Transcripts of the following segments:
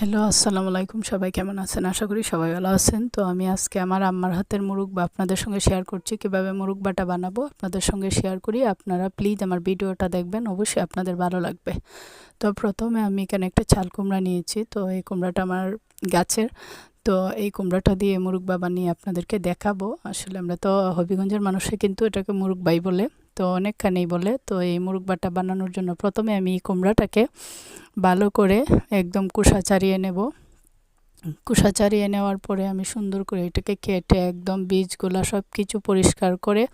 Hello, আসসালামু আলাইকুম। সবাই কেমন আছেন? আশা করি সবাই ভালো আছেন। তো আমি আজকে আমার আম্মার হাতের মুরগ বা আপনাদের সঙ্গে শেয়ার করছি। কীভাবে মুরগ বাটা বানাবো আপনাদের সঙ্গে শেয়ার করি। আপনারা প্লিজ আমার ভিডিওটা দেখবেন। অবশ্যই আপনাদের ভালো লাগবে। তো প্রথমে আমি এখানে একটা চাল কুমড়া নিয়েছি। তো এই কুমড়াটা আমার গাছের। তো এই কুমড়াটা দিয়ে মুরগ বা বানিয়ে আপনাদেরকে দেখাবো। আসলে আমরা তো হবিগঞ্জের মানুষে কিন্তু এটাকে মুরগ বাই বলে। তো অনেকখানেই বলে, তো এই মুরগ বাটা বানানোর জন্য প্রথমে আমি কুমড়াটাকে ভালো করে একদম কুসা চারিয়ে নেব। কুসা চারিয়ে নেওয়ার পরে আমি সুন্দর করে এটাকে কেটে একদম বীজগুলা সব কিছু পরিষ্কার করে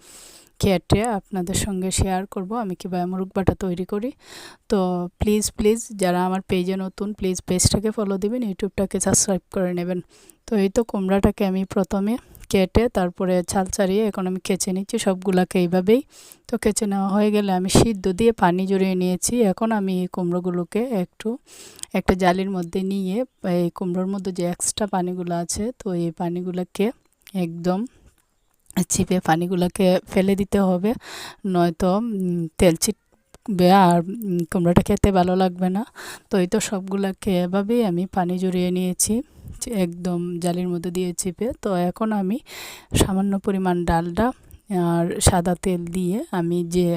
কেটে আপনাদের সঙ্গে শেয়ার করব আমি কীভাবে মুরগ বাটা তৈরি করি। তো প্লিজ প্লিজ যারা আমার পেজে নতুন প্লিজ পেজটাকে ফলো দিবেন ইউটিউবটাকে সাবস্ক্রাইব করে নেবেন। তো এই তো কুমড়াটাকে আমি প্রথমে কেটে তারপরে ছাল ছাড়িয়ে এখন আমি কেচে নিচ্ছি সবগুলাকে এইভাবেই। তো কেচে নেওয়া হয়ে গেলে আমি সিদ্ধ দিয়ে পানি জড়িয়ে নিয়েছি। এখন আমি এই কুমড়োগুলোকে একটু একটা জালির মধ্যে নিয়ে, এই কুমড়োর মধ্যে যে এক্সট্রা পানিগুলো আছে, তো এই পানিগুলোকে একদম চিপে পানিগুলোকে ফেলে দিতে হবে। নয়তো তেল ছিটবে আর কুমড়োটা খেতে ভালো লাগবে না। তো এই তো সবগুলোকে এভাবেই আমি পানি জড়িয়ে নিয়েছি। একদম জালির মধ্যে দিয়ে চেপে, তো এখন আমি সামান্য পরিমাণ ডালটা আর সাদা তেল দিয়ে আমি যে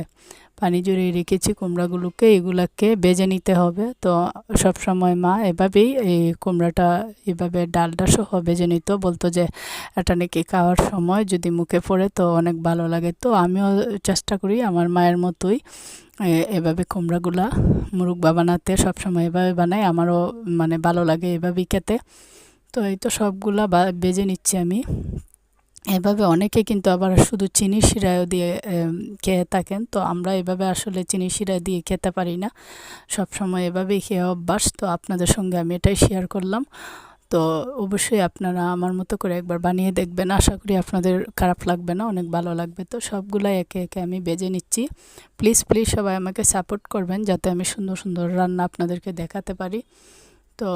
পানি জড়িয়ে রেখেছি কুমড়াগুলোকে, এগুলাকে বেজে নিতে হবে। তো সব সময় মা এভাবেই এই কুমড়াটা, এভাবে ডালটা সহ বেজে নিত। বলতো যে, এটা নাকি খাওয়ার সময় যদি মুখে পড়ে তো অনেক ভালো লাগে। তো আমিও চেষ্টা করি আমার মায়ের মতোই এভাবে কুমড়াগুলা মুরগ বানাতে। সবসময় এভাবে বানাই, আমারও মানে ভালো লাগে এভাবেই খেতে। তো এই তো সবগুলা বেজে নিচ্ছি আমি। এভাবে অনেকে কিন্তু আবার শুধু চিনি শিরায়ও দিয়ে খেয়ে থাকেন। তো আমরা এভাবে আসলে চিনি শিরা দিয়ে খেতে পারি না। সব সময় এভাবেই খেয়ে অভ্যাস। তো আপনাদের সঙ্গে আমি এটাই শেয়ার করলাম। তো অবশ্যই আপনারা আমার মতো করে একবার বানিয়ে দেখবেন। আশা করি আপনাদের খারাপ লাগবে না, অনেক ভালো লাগবে। তো সবগুলাই একে একে আমি বেজে নিচ্ছি। প্লিজ প্লিজ সবাই আমাকে সাপোর্ট করবেন যাতে আমি সুন্দর সুন্দর রান্না আপনাদেরকে দেখাতে পারি। তো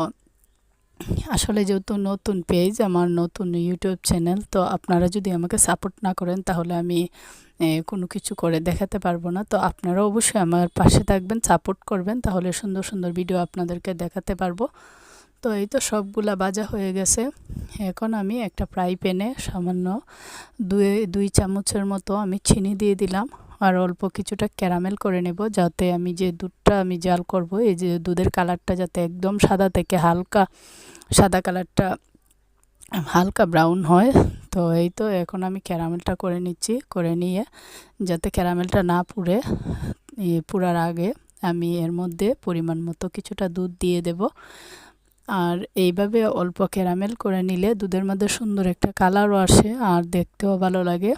আসলে যেহেতু নতুন পেজ আমার নতুন ইউটিউব চ্যানেল তো আপনারা যদি আমাকে সাপোর্ট না করেন, তাহলে আমি কোনো কিছু করে দেখাতে পারব না। তো আপনারা অবশ্যই আমার পাশে থাকবেন সাপোর্ট করবেন, তাহলে সুন্দর সুন্দর ভিডিও আপনাদেরকে দেখাতে পারব। তো এই তো সবগুলা বাজা হয়ে গেছে। এখন আমি একটা ফ্রাই প্যানে সামান্য দুই দুই চামচের মতো আমি চিনি দিয়ে দিলাম। আর অল্প কিছুটা ক্যারামেল করে নেব যাতে আমি যে দুধটা আমি জাল করব, এই যে দুধের কালারটা যাতে একদম সাদা থেকে হালকা, সাদা কালারটা, হালকা ব্রাউন হয়। তো এই তো এখন আমি ক্যারামেলটা করে নিচ্ছি, করে নিয়ে যাতে ক্যারামেলটা না পুড়ে পুরার আগে আমি এর মধ্যে পরিমাণ মতো কিছুটা দুধ দিয়ে দেব। আর এইভাবে অল্প ক্যারামেল করে নিলে দুধের মধ্যে সুন্দর একটা কালারও আসে আর দেখতেও ভালো লাগে।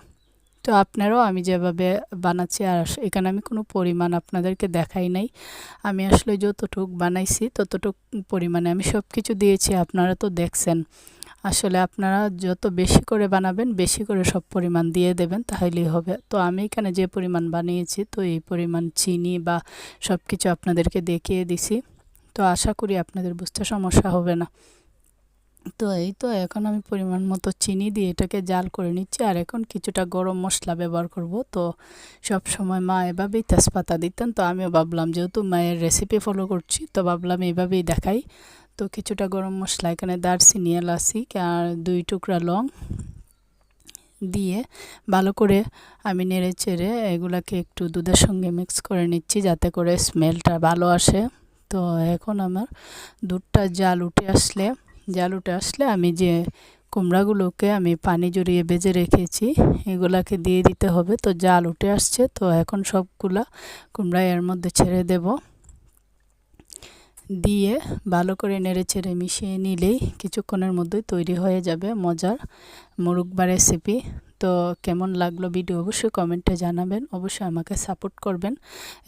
তো আপনারাও আমি যেভাবে বানাচ্ছি আর এখানে আমি কোনো পরিমাণ আপনাদেরকে দেখাই নাই। আমি আসলে যতটুক বানাইছি ততটুক পরিমাণে আমি সব কিছু দিয়েছি, আপনারা তো দেখছেন। আসলে আপনারা যত বেশি করে বানাবেন, বেশি করে সব পরিমাণ দিয়ে দেবেন, তাহলেই হবে। তো আমি এখানে যে পরিমাণ বানিয়েছি, তো এই পরিমাণ চিনি বা সব কিছু আপনাদেরকে দেখিয়ে দিছি। তো আশা করি আপনাদের বুঝতে সমস্যা হবে না। তো এই তো এখন আমি পরিমাণ মতো চিনি দিয়ে এটাকে জাল করে নিচ্ছি। আর এখন কিছুটা গরম মশলা ব্যবহার করব। তো সব সময় মা এভাবেই তেজপাতা দিতেন। তো আমিও ভাবলাম, যেহেতু মায়ের রেসিপি ফলো করছি, তো ভাবলাম এইভাবেই দেখাই। তো কিছুটা গরম মশলা, এখানে দারচিনি এলাচি আর দুই টুকরা লং দিয়ে ভালো করে আমি নেড়ে চেড়ে এগুলাকে একটু দুধের সঙ্গে মিক্স করে নিচ্ছি, যাতে করে স্মেলটা ভালো আসে। তো এখন আমার দুধটা জাল উঠে আসলে জাল উঠে আসলে আমি যে কুমড়াগুলোকে আমি পানি জড়িয়ে বেজে রেখেছি, এগুলাকে দিয়ে দিতে হবে। তো জাল উঠে আসছে, তো এখন সবগুলা কুমড়া এর মধ্যে ছেড়ে দেব। দিয়ে ভালো করে নেড়ে ছেড়ে মিশিয়ে নিলেই কিছুক্ষণের মধ্যেই তৈরি হয়ে যাবে মজার মুরুগবা রেসিপি তো কেমন লাগল ভিডিও অবশ্যই কমেন্টে জানাবেন। অবশ্যই আমাকে সাপোর্ট করবেন।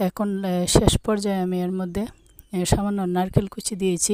এখন শেষ পর্যায়ে আমি এর মধ্যে সামান্য নারকেল কুচি দিয়েছি।